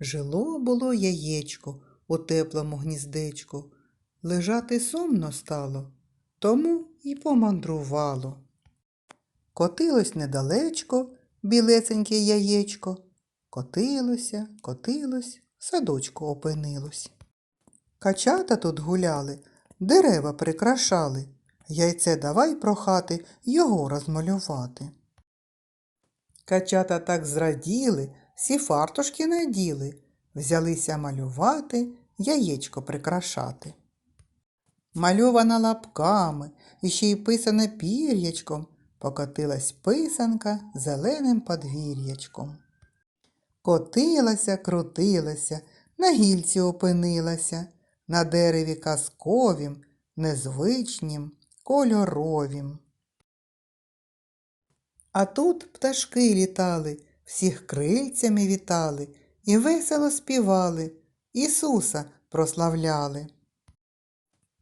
Жило було яєчко у теплому гніздечку. Лежати сумно стало, тому й помандрувало. Котилось недалечко білесеньке яєчко. Котилося, котилось, в садочку опинилось. Качата тут гуляли, дерева прикрашали. Яйце давай прохати його розмалювати. Качата так зраділи, всі фартушки наділи, взялися малювати, яєчко прикрашати. Мальована лапками і ще й писана пір'ячком, покотилась писанка зеленим подвір'ячком. Котилася, крутилася, на гільці опинилася, на дереві казковім, незвичнім, кольоровім. А тут пташки літали, всіх крильцями вітали і весело співали, Ісуса прославляли.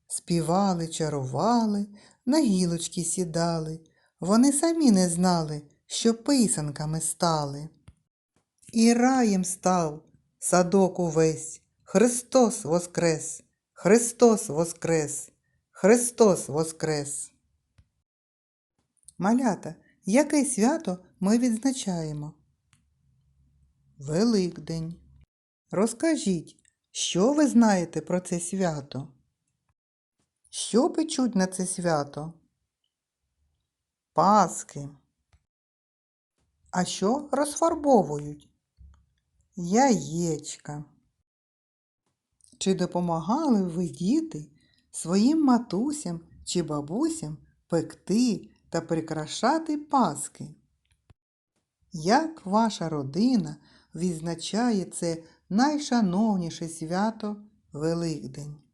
Співали, чарували, на гілочки сідали, вони самі не знали, що писанками стали. І раєм став садок увесь, Христос воскрес, Христос воскрес, Христос воскрес. Малята, яке свято ми відзначаємо? Великдень. Розкажіть, що ви знаєте про це свято? Що печуть на це свято? Паски. А що розфарбовують? Яєчка. Чи допомагали ви діти своїм матусям чи бабусям пекти та прикрашати паски? Як ваша родина відзначає це найшановніше свято Великдень?